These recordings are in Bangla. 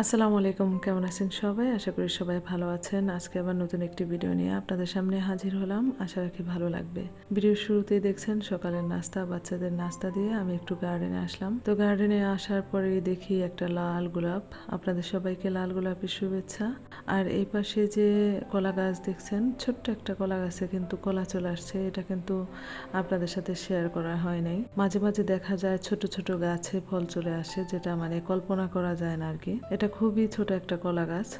আসসালামু আলাইকুম, কেমন আছেন সবাই? আশা করি সবাই ভালো আছেন। আজকে আবার নতুন একটি ভিডিও নিয়ে আপনাদের সামনে হাজির হলাম। আশা রাখি ভালো লাগবে। ভিডিওর শুরুতেই দেখছেন, সকালের নাস্তা, বাচ্চাদের নাস্তা দিয়ে আমি একটু গার্ডেনে আসলাম। তো গার্ডেনে আসার পরে দেখি একটা লাল গোলাপ। আপনাদের সবাইকে লাল গোলাপের শুভেচ্ছা। আর এই পাশে যে কলা গাছ দেখছেন, ছোট্ট একটা কলা গাছে কিন্তু কলা চলে আসছে। এটা কিন্তু আপনাদের সাথে শেয়ার করা হয় নাই। মাঝে মাঝে দেখা যায় ছোট ছোট গাছে ফল চলে আসে, যেটা মানে কল্পনা করা যায় না আর কি এটা খুবই ছোট একটা কলা গাছ।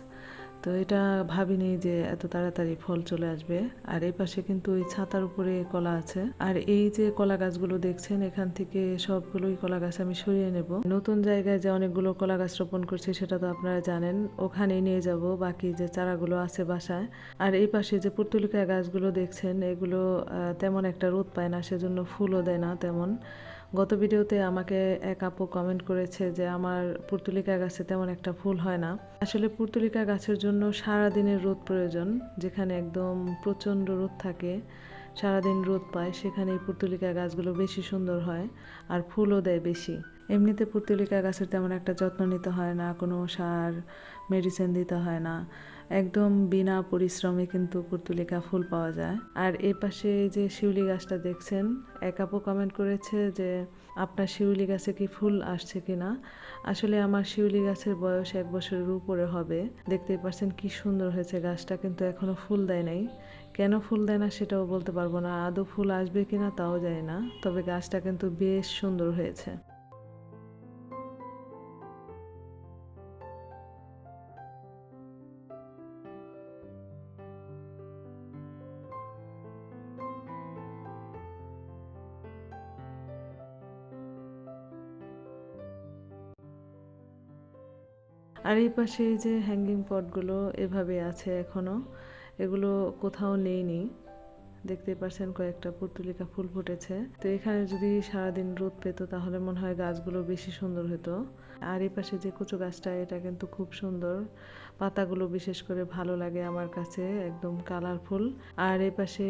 তো এটা ভাবিনি যে এত তাড়াতাড়ি ফল চলে আসবে। আর এই পাশে কিন্তু ওই ছাতার উপরে কলা আছে। আর এই যে কলা গাছগুলো দেখছেন, এখান থেকে সবগুলোই কলা গাছ আমি সরিয়ে নেব। নতুন জায়গায় যে অনেকগুলো কলা গাছ রোপণ করছি, সেটা তো আপনারা জানেন। ওখানেই নিয়ে যাব বাকি যে চারাগুলো আছে বাসায়। আর এই পাশে যে পুর্তুলিকা গাছগুলো দেখছেন, এগুলো তেমন একটা রোদ পায় না, সেজন্য ফুলও দেয় না তেমন। গত ভিডিওতে আমাকে এক আপু কমেন্ট করেছে যে, আমার পুর্তুলিকা গাছে তেমন একটা ফুল হয় না। আসলে পুর্তুলিকা গাছের জন্য সারা দিনের রোদ প্রয়োজন, যেখানে একদম প্রচণ্ড রোদ থাকে, সারাদিন রোদ পায় সেখানে এই পুর্তুলিকা গাছগুলো বেশি সুন্দর হয় আর ফুলও দেয় বেশি। এমনিতে পুর্তুলিকা গাছের তেমন একটা যত্ন নিতে হয় না, কোনো সার মেডিসিন দিতে হয় না। একদম বিনা পরিশ্রমে কিন্তু পুর্তুলিকা ফুল পাওয়া যায়। আর এই পাশে যে শিউলি গাছটা দেখছেন, এক আপু কমেন্ট করেছে যে, আপনার শিউলি গাছে কি ফুল আসছে কিনা? আসলে আমার শিউলি গাছের বয়স এক বছরের উপরে হবে। দেখতেই পাচ্ছেন কি সুন্দর হয়েছে গাছটা, কিন্তু এখনও ফুল দেয় নাই। কেন ফুল দেয় না সেটাও বলতে পারব না। আদৌ ফুল আসবে কিনা তাও যায় না। তবে গাছটা কিন্তু বেশ সুন্দর হয়েছে। আর এই পাশে এই যে হ্যাঙ্গিং পটগুলো এভাবে আছে এখনও এগুলো কোথাও নেইনি। দেখতেই পাচ্ছেন কয়েকটা পুর্তুলিকা ফুল ফুটেছে। তো এখানে যদি সারাদিন রোদ পেতো, তাহলে মনে হয় গাছগুলো বেশি সুন্দর হতো। আর এই পাশে যে কচু গাছটা, এটা কিন্তু খুব সুন্দর। পাতাগুলো বিশেষ করে ভালো লাগে আমার কাছে, একদম কালারফুল। আর এই পাশে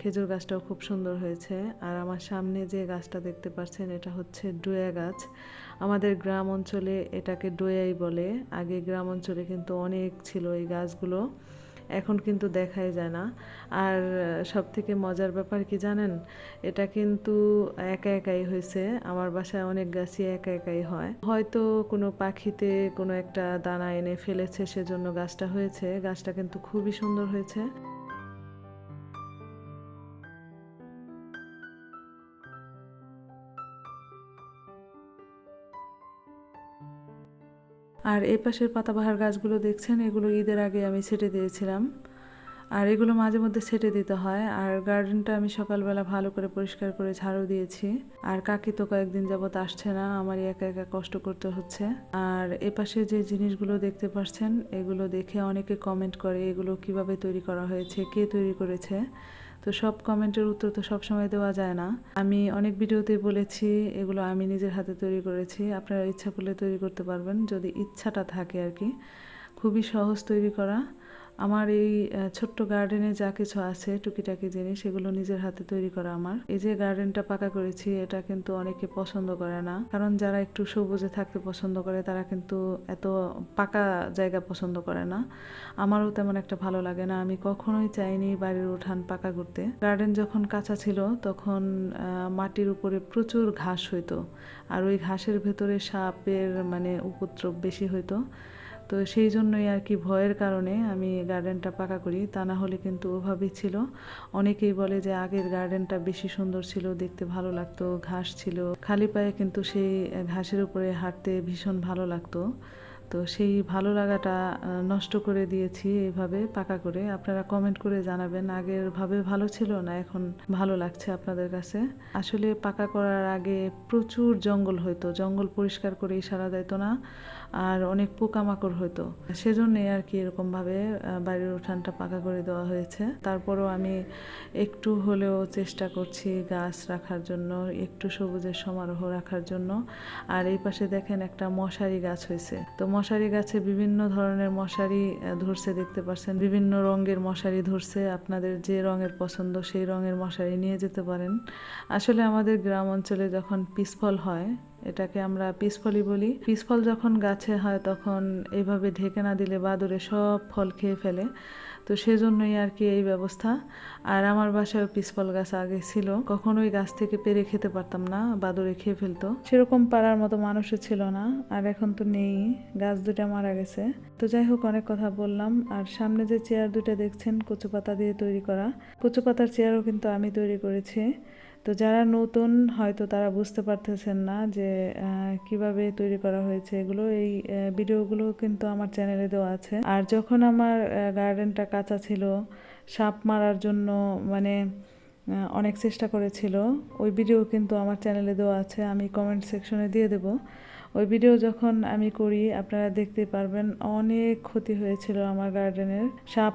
খেজুর গাছটাও খুব সুন্দর হয়েছে। আর আমার সামনে যে গাছটা দেখতে পাচ্ছেন, এটা হচ্ছে ডোয়া গাছ। আমাদের গ্রাম অঞ্চলে এটাকে ডোয়াই বলে। আগে গ্রাম অঞ্চলে কিন্তু অনেক ছিল এই গাছগুলো। এখন কিন্তু দেখাই যায় না। আর সব থেকে মজার ব্যাপার কি জানেন? এটা কিন্তু একা একাই হয়েছে। আমার বাসায় অনেক গাছই একা একাই হয়। হয়তো কোনো পাখিতে কোনো একটা দানা এনে ফেলেছে, সেজন্য গাছটা হয়েছে। গাছটা কিন্তু খুবই সুন্দর হয়েছে। আর এই পাশের পাতাবাহার গাছগুলো দেখছেন, এগুলো ঈদের আগে আমি ছেটে দিয়েছিলাম। আর এগুলো মাঝে মধ্যে ছেটে দিতে হয়। আর গার্ডেনটা আমি সকালবেলা ভালো করে পরিষ্কার করে ঝাড়ু দিয়েছি। আর কাকি তো কয়েকদিন যাবত আসছে না, আমারই একা একা কষ্ট করতে হচ্ছে। আর এ পাশে যে জিনিসগুলো দেখতে পাচ্ছেন এগুলো দেখে অনেকে কমেন্ট করে এগুলো কীভাবে তৈরি করা হয়েছে, কে তৈরি করেছে। তো সব কমেন্টের উত্তর তো সব সময় দেওয়া যায় না। আমি অনেক ভিডিওতে বলেছি, এগুলো আমি নিজের হাতে তৈরি করেছি। আপনারা ইচ্ছা করলে তৈরি করতে পারবেন, যদি ইচ্ছাটা থাকে আর কি। খুবই সহজ তৈরি করা। আমার এই ছোট্ট গার্ডেনে যা কিছু আছে, টুকিটাকি জিনিস, সেগুলো নিজের হাতে তৈরি করা আমার। এই যে গার্ডেনটা পাকা করেছি, এটা কিন্তু অনেকে পছন্দ করে না। কারণ যারা একটু সবুজে থাকতে পছন্দ করে, তারা কিন্তু এত পাকা জায়গা পছন্দ করে না। আমারও তেমন একটা ভালো লাগে না। আমি কখনোই চাইনি বাড়ির উঠান পাকা করতে। গার্ডেন যখন কাঁচা ছিল, তখন মাটির উপরে প্রচুর ঘাস হইতো। আর ওই ঘাসের ভেতরে সাপের মানে উপদ্রব বেশি হইতো। তো সেই জন্যই আর কি ভয়ের কারণে আমি গার্ডেনটা পাকা করি। তা না হলে কিন্তু ওভাবেই ছিল। অনেকেই বলে যে আগের গার্ডেনটা বেশি সুন্দর ছিল, দেখতে ভালো লাগতো, ঘাস ছিল। খালি পায়ে কিন্তু সেই ঘাসের উপরে হাঁটতে ভীষণ ভালো লাগতো। তো সেই ভালো লাগাটা নষ্ট করে দিয়েছি এইভাবে পাকা করে। আপনারা কমেন্ট করে জানাবেন, আগের ভাবে ভালো ছিল না, এখন ভালো লাগছে আপনাদের কাছে। আসলে পাকা করার আগে প্রচুর জঙ্গল হইতো, জঙ্গল পরিষ্কার করে সারা দিত না, আর অনেক পোকামাকড় হতো সেজন্যই আর কি এরকমভাবে বাড়ির উঠানটা পাকা করে দেওয়া হয়েছে। তারপরও আমি একটু হলেও চেষ্টা করছি গাছ রাখার জন্য, একটু সবুজের সমারোহ রাখার জন্য। আর এই পাশে দেখেন একটা মশারি গাছ হয়েছে তো মশারি গাছে বিভিন্ন ধরনের মশারি ধরছে, দেখতে পাচ্ছেন। বিভিন্ন রঙের মশারি ধরছে। আপনাদের যে রঙের পছন্দ, সেই রঙের মশারি নিয়ে যেতে পারেন। আসলে আমাদের গ্রাম অঞ্চলে যখন পিসফল হয় এটাকে আমরা পিসফলই বলি। পিসফল যখন গাছে হয়, তখন এইভাবে ঢেকে না দিলে বাদুড়ে সব ফল খেয়ে ফেলে। তো সেজন্যই আর কি এই ব্যবস্থা। আর আমার বাসায় পিসফল গাছ আগে ছিল। কখনোই গাছ থেকে পেরে খেতে পারতাম না, বাদুড়ে খেয়ে ফেলতো। সেরকম পাড়ার মতো মানুষও ছিল না, আর এখন তো নেই। গাছ দুটা মারা গেছে। তো যাই হোক, অনেক কথা বললাম। আর সামনে যে চেয়ার দুটো দেখছেন কচু পাতা দিয়ে তৈরি করা। কচু পাতার চেয়ারও কিন্তু আমি তৈরি করেছি। তো যারা নতুন, হয়তো তারা বুঝতে পারতেছেন না যে কীভাবে তৈরি করা হয়েছে এগুলো। এই ভিডিওগুলো কিন্তু আমার চ্যানেলে দেওয়া আছে। আর যখন আমার গার্ডেনটা কাঁচা ছিল, সাপ মারার জন্য মানে অনেক চেষ্টা করেছিল, ওই ভিডিও কিন্তু আমার চ্যানেলে দেওয়া আছে। আমি কমেন্ট সেকশনে দিয়ে দেব। ওই ভিডিও যখন আমি করি, আপনারা দেখতে পারবেন অনেক ক্ষতি হয়েছিল আমার গার্ডেনের সাপ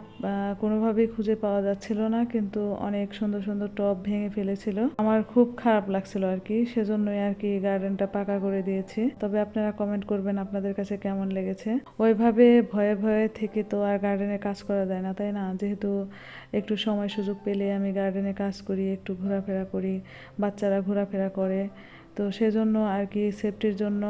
কোনোভাবেই খুঁজে পাওয়া যাচ্ছিল না, কিন্তু অনেক সুন্দর সুন্দর টব ভেঙে ফেলেছিল। আমার খুব খারাপ লাগছিল আর কি, সেজন্যই আর কি গার্ডেনটা পাকা করে দিয়েছি। তবে আপনারা কমেন্ট করবেন আপনাদের কাছে কেমন লেগেছে। ওইভাবে ভয়ে ভয়ে থেকে তো আর গার্ডেনে কাজ করা যায় না, তাই না? যেহেতু একটু সময় সুযোগ পেলে আমি গার্ডেনে কাজ করি, একটু ঘোরাফেরা করি, বাচ্চারা ঘোরাফেরা করে। তো সেজন্য আর কি সেফটির জন্য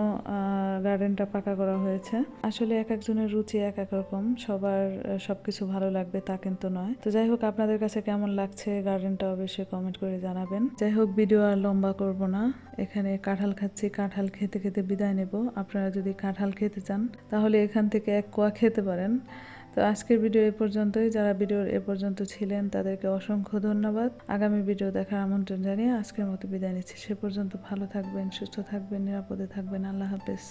গার্ডেনটা পাকা করা হয়েছে। আসলে এক একজনের রুচি এক এক রকম, সবার সব কিছু ভালো লাগবে তা কিন্তু নয়। তো যাই হোক, আপনাদের কাছে কেমন লাগছে গার্ডেনটা অবশ্যই কমেন্ট করে জানাবেন। যাই হোক ভিডিও আর লম্বা করব না। এখানে কাঁঠাল খাচ্ছি, কাঁঠাল খেতে খেতে বিদায় নেব। আপনারা যদি কাঁঠাল খেতে চান, তাহলে এখান থেকে এক কোয়া খেতে পারেন। তো আজকের ভিডিও এ পর্যন্তই। যারা ভিডিওর এ পর্যন্ত ছিলেন, তাদেরকে অসংখ্য ধন্যবাদ। আগামী ভিডিও দেখার আমন্ত্রণ জানিয়ে আজকের মতো বিদায় নিচ্ছি। সে পর্যন্ত ভালো থাকবেন, সুস্থ থাকবেন, নিরাপদে থাকবেন। আল্লাহ হাফেজ।